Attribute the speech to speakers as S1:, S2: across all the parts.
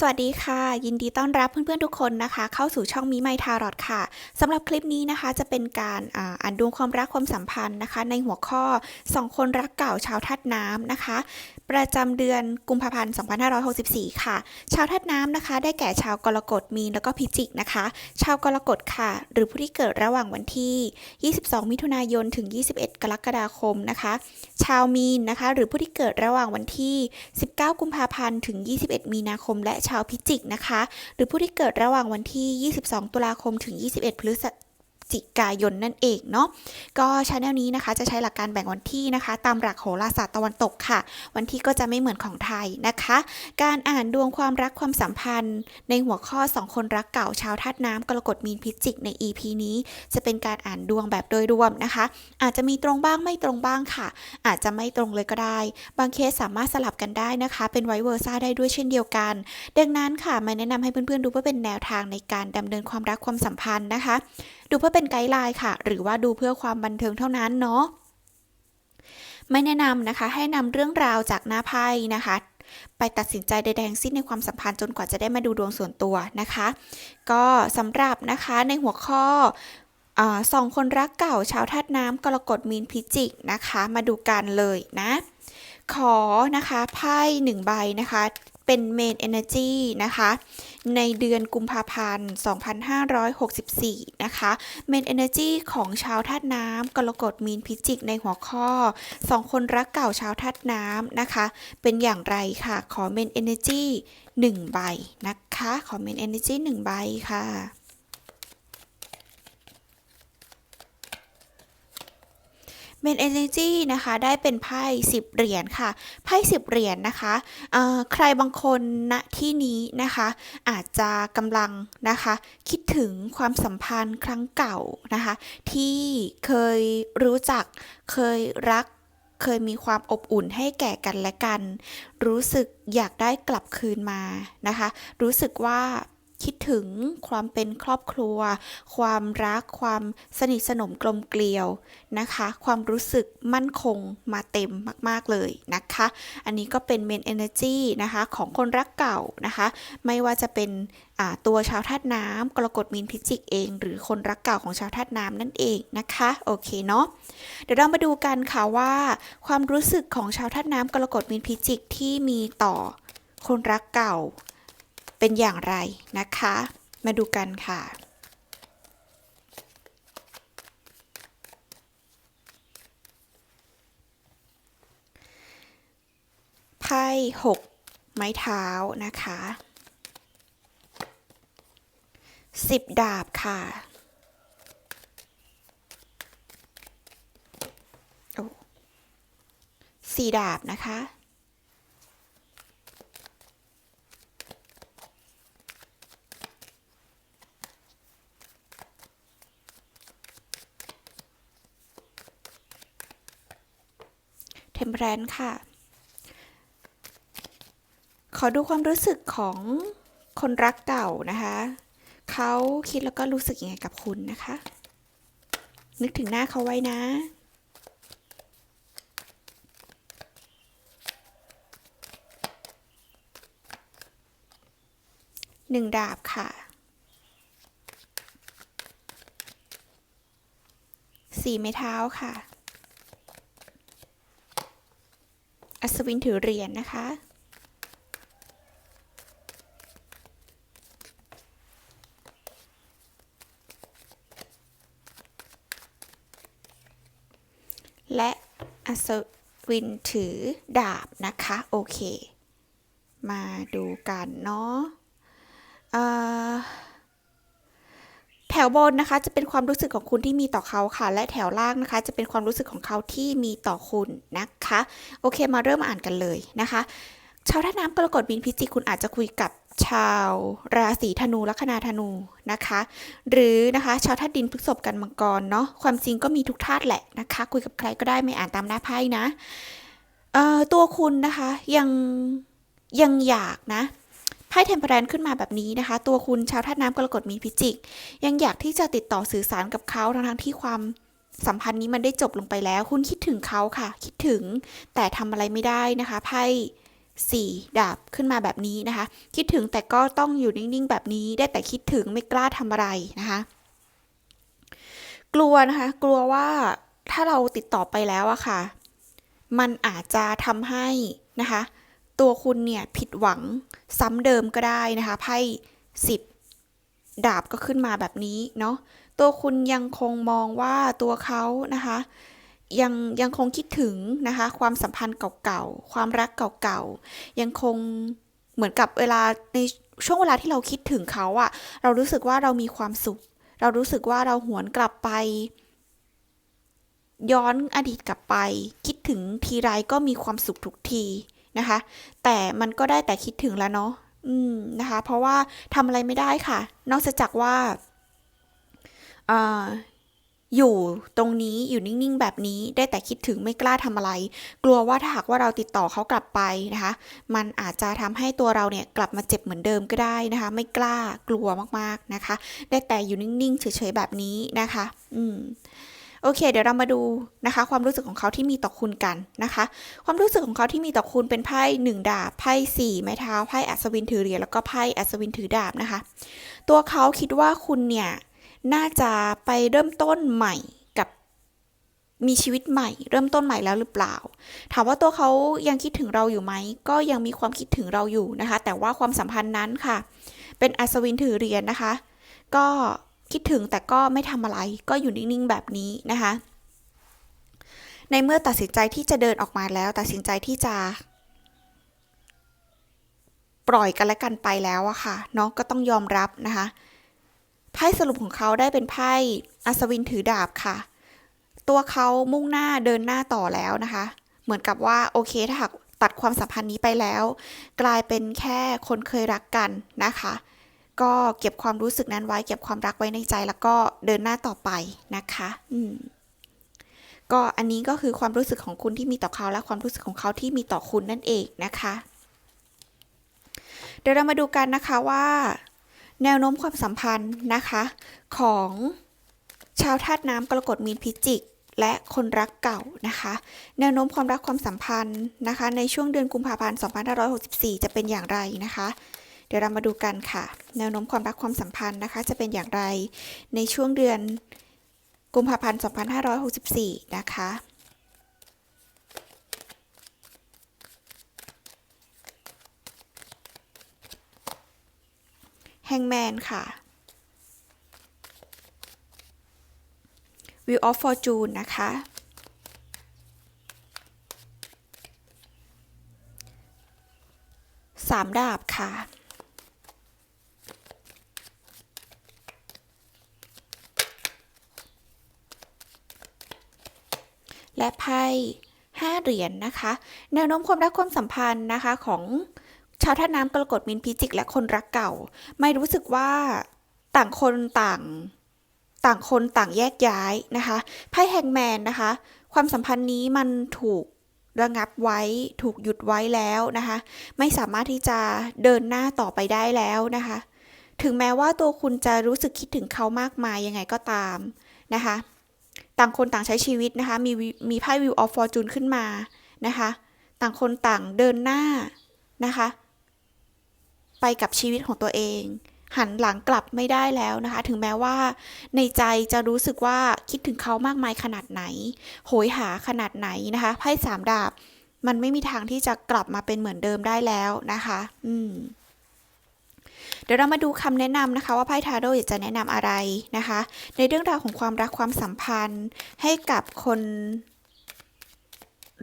S1: สวัสดีค่ะ ยินดีต้อนรับเพื่อนๆทุกคนนะคะ เข้าสู่ช่องมีไมทารอดค่ะสำหรับคลิปนี้นะคะจะเป็นการอ่านดวงความรักความสัมพันธ์นะคะ ในหัวข้อสองคนรักเก่าชาวธาตุน้ำนะคะ ประจำเดือนกุมภาพันธ์ 2564 ค่ะ ชาวธาตุน้ำนะคะ ได้แก่ชาวกรกฎมีนแล้วก็พิจิกนะคะ ชาวกรกฎค่ะ หรือผู้ที่เกิดระหว่างวันที่ 22 มิถุนายนถึง 21 กรกฎาคมนะคะ ชาวมีนนะคะ หรือผู้ที่เกิดระหว่างวันที่ 19 กุมภาพันธ์ถึง 21 มีนาคมและชาวพิจิกนะคะ หรือผู้ที่เกิดระหว่างวันที่ 22 ตุลาคมถึง 21 พฤศ จิกายนนั่นเองเนาะก็ชาแนลนี้นะคะจะใช้หลักการแบ่งวันที่นะคะ ตามหลักโหราศาสตร์ตะวันตกค่ะ วันที่ก็จะไม่เหมือนของไทยนะคะ การอ่านดวงความรักความสัมพันธ์ ในหัวข้อ 2 คนรักเก่าชาวธาตุน้ำกรกฎมีนพิจิกใน EP นี้ จะเป็นการอ่านดวงแบบโดยรวมนะคะ อาจจะมีตรงบ้างไม่ตรงบ้างค่ะ อาจจะไม่ตรงเลยก็ได้ บางเคสสามารถสลับกันได้นะคะ เป็นไวเวอร์ซ่าได้ด้วยเช่นเดียวกัน ดังนั้นค่ะมาแนะนำให้เพื่อนๆดูเพื่อเป็นแนวทางในการดำเนินความรักความสัมพันธ์นะคะ ดูเพื่อเป็นไกด์ไลน์ค่ะ หรือว่าดูเพื่อความบันเทิงเท่านั้นเนาะไม่แนะนำนะคะให้นำเรื่องราวจากหน้าไพ่นะคะ ไปตัดสินใจใดๆทั้งสิ้นในความสัมพันธ์จนกว่าจะได้มาดูดวงส่วนตัวนะคะ ก็สำหรับนะคะในหัวข้ออสองคนรักเก่าชาวธาตุน้ำกรกฎมีนพิจิกนะคะ มาดูกันเลยนะ ขอนะคะไพ่หนึ่งใบนะคะ เป็นเมน Energy นะคะ ในเดือนกุมภาพันธ์ 2564 นะคะเมน Energy ของชาวธาตุน้ำกรกฎมีนพิจิกในหัวข้อสองคนรักเก่าชาวธาตุน้ำนะคะ เป็นอย่างไรค่ะ ขอเมน Energy 1 ใบนะคะ ขอเมน Energy 1 ใบค่ะ เมน Energy นะคะได้เป็นไพ่10 เหรียญค่ะ ไพ่10 เหรียญนะคะใครบางคนณที่นี้นะคะ อาจจะกำลังนะคะ คิดถึงความสัมพันธ์ครั้งเก่านะคะ ที่เคยรู้จักเคยรักเคยมีความอบอุ่นให้แก่กันและกัน รู้สึกอยากได้กลับคืนมานะคะ รู้สึกว่า คิดถึงความเป็นครอบครัว ความรัก ความสนิทสนมกลมเกลียวนะคะ ความรู้สึกมั่นคงมาเต็มมาก ๆ เลยนะคะ อันนี้ก็เป็นเมน energy นะคะของคนรักเก่านะคะ ไม่ว่าจะเป็นตัวชาวธาตุน้ำกรกฎมีนพิจิกเอง หรือคนรักเก่าของชาวธาตุน้ำนั่นเองนะคะ โอเคเนาะเดี๋ยวเรามาดูกันค่ะว่า ความรู้สึกของชาวธาตุน้ำกรกฎมีนพิจิกที่มีต่อคนรักเก่า เป็นอย่างไรนะคะ มาดูกันค่ะไพ่หกไม้เท้านะคะสิบดาบค่ะสี่ดาบนะคะ มเพรนค่ะ ขอดูความรู้สึกของคนรักเก่านะคะ เขาคิดแล้วก็รู้สึกยังไงกับคุณนะคะ นึกถึงหน้าเขาไว้นะหนึ่งดาบค่ะสี่ไม้เท้าค่ะ อัศวินถือเหรียญนะคะ และอัศวินถือดาบนะคะ โอเค มาดูกันเนาะ ถวบนนะคะจะเป็นความรู้สึกของคุณที่มีต่อเขาค่ะ และแถวล่างนะคะ จะเป็นความรู้สึกของเขาที่มีต่อคุณนะคะ โอเคมาเริ่มอ่านกันเลยนะคะชาวท่าน้ำกรกฎบินพิจิกคุณอาจจะคุยกับชาวราศีธนูลัคนาธนูนะคะ หรือนะคะ ชาวธาตุดินพฤษภกันมังกรเนาะความจริงก็มีทุกธาตุแหละนะคะ คุยกับใครก็ได้ไม่อ่านตามหน้าไพ่นะเอ่อตัวคุณนะคะยังยังอยากนะ ไพ่เทมเพลนขึ้นมาแบบนี้นะคะ ตัวคุณชาวธาตุน้ำกรกฎมีพิจิก ยังอยากที่จะติดต่อสื่อสารกับเขาทั้งๆที่ความสัมพันธ์นี้มันได้จบลงไปแล้ว คุณคิดถึงเขาค่ะ คิดถึงแต่ทำอะไรไม่ได้นะคะไพ่4ดาบขึ้นมาแบบนี้นะคะ คิดถึงแต่ก็ต้องอยู่นิ่งๆ แบบนี้ได้แต่คิดถึงไม่กล้าทำอะไรนะคะ กลัวนะคะ กลัวว่าถ้าเราติดต่อไปแล้วอะค่ะ มันอาจจะทำให้นะคะ ตัวคุณเนี่ยผิดหวังซ้ำเดิมก็ได้นะคะไพ่สิบดาบก็ขึ้นมาแบบนี้เนาะตัวคุณยังคงมองว่าตัวเขานะคะยังยังคงคิดถึงนะคะความสัมพันธ์เก่าๆ ความรักเก่าๆ ยังคงเหมือนกับเวลาในช่วงเวลาที่เราคิดถึงเขาอะเรารู้สึกว่าเรามีความสุข เรารู้สึกว่าเราหวนกลับไป ย้อนอดีตกลับไป คิดถึงทีไรก็มีความสุขทุกที นะคะ แต่มันก็ได้แต่คิดถึงแล้วเนาะอืมนะคะ เพราะว่าทำอะไรไม่ได้ค่ะ นอกจากว่าอ่าอยู่ตรงนี้อยู่นิ่งๆ แบบนี้ได้แต่คิดถึงไม่กล้าทำอะไร กลัวว่าถ้าหากว่าเราติดต่อเขากลับไปนะคะ มันอาจจะทำให้ตัวเราเนี่ยกลับมาเจ็บเหมือนเดิมก็ได้นะคะ ไม่กล้ากลัวมากๆนะคะ ได้แต่อยู่นิ่งๆ เฉยๆแบบนี้นะคะ อืม โอเค เดี๋ยวเรามาดูนะคะ ความรู้สึกของเขาที่มีต่อคุณกันนะคะ ความรู้สึกของเขาที่มีต่อคุณเป็นไพ่หนึ่งดาบไพ่สี่ไม้เท้าไพ่อัศวินถือเหรียญแล้วก็ไพ่อัศวินถือดาบนะคะ ตัวเขาคิดว่าคุณเนี่ยน่าจะไปเริ่มต้นใหม่กับมีชีวิตใหม่ เริ่มต้นใหม่แล้วหรือเปล่า ถามว่าตัวเขายังคิดถึงเราอยู่ไหมก็ยังมีความคิดถึงเราอยู่นะคะ แต่ว่าความสัมพันธ์นั้นค่ะ เป็นอัศวินถือเหรียญนะคะ ก็ คิดถึงแต่ก็ไม่ทำอะไร ก็อยู่นิ่งๆแบบนี้นะคะ ในเมื่อตัดสินใจที่จะเดินออกมาแล้ว ตัดสินใจที่จะ ปล่อยกันและกันไปแล้วอะค่ะเนาะก็ต้องยอมรับนะคะไพ่สรุปของเขาได้เป็นไพ่อัศวินถือดาบค่ะ ตัวเขามุ่งหน้าเดินหน้าต่อแล้วนะคะ เหมือนกับว่าโอเคถ้าหากตัดความสัมพันธ์นี้ไปแล้ว กลายเป็นแค่คนเคยรักกันนะคะ ก็เก็บความรู้สึกนั้นไว้ เก็บความรักไว้ในใจ แล้วก็เดินหน้าต่อไปนะคะอืมก็อันนี้ก็คือความรู้สึกของคุณที่มีต่อเขาและความรู้สึกของเขาที่มีต่อคุณนั่นเองนะคะ เดี๋ยวเรามาดูกันนะคะว่า แนวโน้มความสัมพันธ์นะคะ ของชาวธาตุน้ำกรกฎมีนพิจิก และคนรักเก่านะคะ แนวโน้มความรักความสัมพันธ์นะคะ ในช่วงเดือนกุมภาพันธ์ 2564 จะเป็นอย่างไรนะคะ เดี๋ยวเรามาดูกันค่ะ แนวโน้มความรักความสัมพันธ์นะคะ จะเป็นอย่างไรในช่วงเดือนกุมภาพันธ์ 2564 นะคะแฮงแมนค่ะ Wheel of Fortune นะคะ สามดาบค่ะ และไพ่ห้าเหรียญนนะคะ แนวโน้มความรักความสัมพันธ์นะคะของชาวท่าน้ำกรกฎมินพิจิก และคนรักเก่า ไม่รู้สึกว่าต่างคนต่างต่างคนต่างแยกย้ายนะคะไพ่แฮงแมนนะคะ ความสัมพันธ์นี้มันถูกระงับไว้ถูกหยุดไว้แล้วนะคะ ไม่สามารถที่จะเดินหน้าต่อไปได้แล้วนะคะ ถึงแม้ว่าตัวคุณจะรู้สึกคิดถึงเขามากมายยังไงก็ตามนะคะ ต่างคนต่างใช้ชีวิตนะคะ มีมีไพ่ Wheel of Fortune ขึ้นมานะคะ ต่างคนต่างเดินหน้านะคะ ไปกับชีวิตของตัวเอง หันหลังกลับไม่ได้แล้วนะคะ ถึงแม้ว่าในใจจะรู้สึกว่าคิดถึงเขามากมายขนาดไหน โหยหาขนาดไหนนะคะ ไพ่สามดาบ มันไม่มีทางที่จะกลับมาเป็นเหมือนเดิมได้แล้วนะคะ อืม เดี๋ยวเรามาดูคำแนะนำนะคะ ว่าไพ่ทาโร่อยากจะแนะนำอะไรนะคะ ในเรื่องราวของความรักความสัมพันธ์ให้กับคน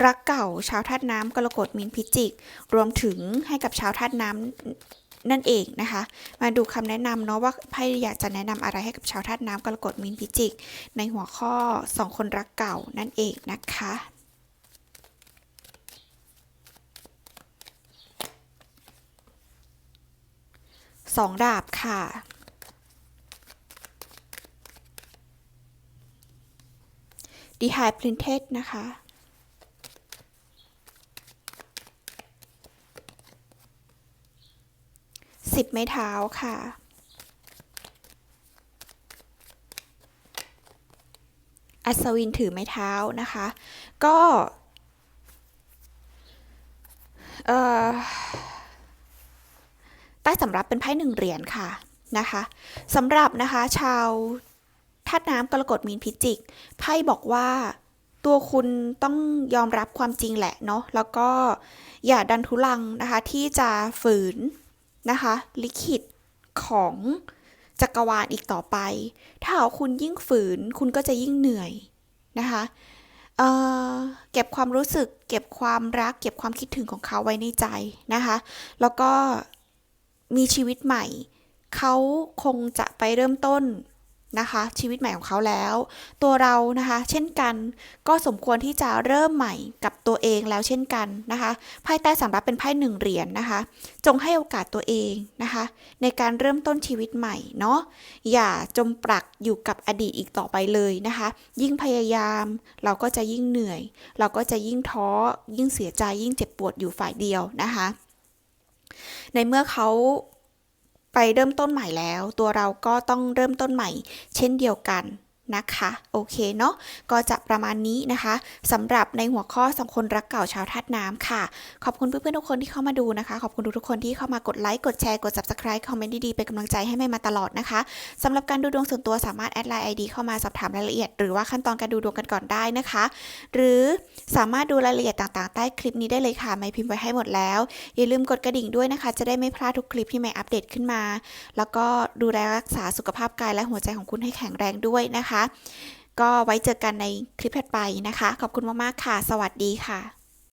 S1: รักเก่าชาวธาตุน้ำกรกฎมีนพิจิก รวมถึงให้กับชาวธาตุน้ำนั่นเองนะคะ มาดูคำแนะนำเนาะว่าไพ่อยากจะแนะนำอะไรให้กับชาวธาตุน้ำกรกฎมีนพิจิก ในหัวข้อสองคนรักเก่านั่นเองนะคะ สองดาบค่ะ ดีไฮพลินเทสนะคะ สิบไม้เท้าค่ะอัศวินถือไม้เท้านะคะ ก็ เอ่อ ใต้สำรับเป็นไพ่หนึ่งเหรียญค่ะนะคะสำหรับนะคะชาวธาตุน้ำกรกฎมีนพิจิกไพ่บอกว่าตัวคุณต้องยอมรับความจริงแหละเนาะแล้วก็อย่าดันทุลังนะคะที่จะฝืนนะคะลิขิตของจักรวาลอีกต่อไป ถ้าคุณยิ่งฝืนคุณก็จะยิ่งเหนื่อยนะคะเเก็บความรู้สึก เก็บความรัก เก็บความคิดถึงของเขาไว้ในใจนะคะ แล้วก็ มีชีวิตใหม่ เขาคงจะไปเริ่มต้นนะคะ ชีวิตใหม่ของเขาแล้ว ตัวเรานะคะ เช่นกันก็สมควรที่จะเริ่มใหม่กับตัวเองแล้วเช่นกันนะคะไพ่ใต้สำรับเป็นไพ่หนึ่งเหรียญนะคะ จงให้โอกาสตัวเองนะคะ ในการเริ่มต้นชีวิตใหม่เนาะอย่าจมปลักอยู่กับอดีตอีกต่อไปเลยนะคะ ยิ่งพยายามเราก็จะยิ่งเหนื่อย เราก็จะยิ่งท้อยิ่งเสียใจยิ่งเจ็บปวดอยู่ฝ่ายเดียวนะคะ ในเมื่อเขาไปเริ่มต้นใหม่แล้ว ตัวเราก็ต้องเริ่มต้นใหม่ เช่นเดียวกัน นะคะโอเคเนาะก็จะประมาณนี้นะคะสำหรับในหัวข้อสองคนรักเก่าชาวธาตุน้ำค่ะ ขอบคุณเพื่อนๆทุกคนที่เข้ามาดูนะคะ ขอบคุณทุกๆคนที่เข้ามากดไลค์กดแชร์กด subscribe คอมเมนต์ดีๆเป็นกำลังใจให้แม่มาตลอดนะคะสำหรับการดูดวงส่วนตัวสามารถแอดไลน์ ID เข้ามาสอบถามรายละเอียด หรือว่าขั้นตอนการดูดวงกันก่อนได้นะคะ หรือสามารถดูรายละเอียดต่างๆ ใต้คลิปนี้ได้เลยค่ะไม่พิมพ์ไว้ให้หมดแล้ว อย่าลืมกดกระดิ่งด้วยนะคะ จะได้ไม่พลาดทุกคลิปที่ไม่อัปเดตขึ้นมา แล้วก็ดูแลรักษาสุขภาพกายและหัวใจของคุณให้แข็งแรงด้วยนะคะ ก็ไว้เจอกันในคลิปถัดไปนะคะ ขอบคุณมากๆค่ะ สวัสดีค่ะ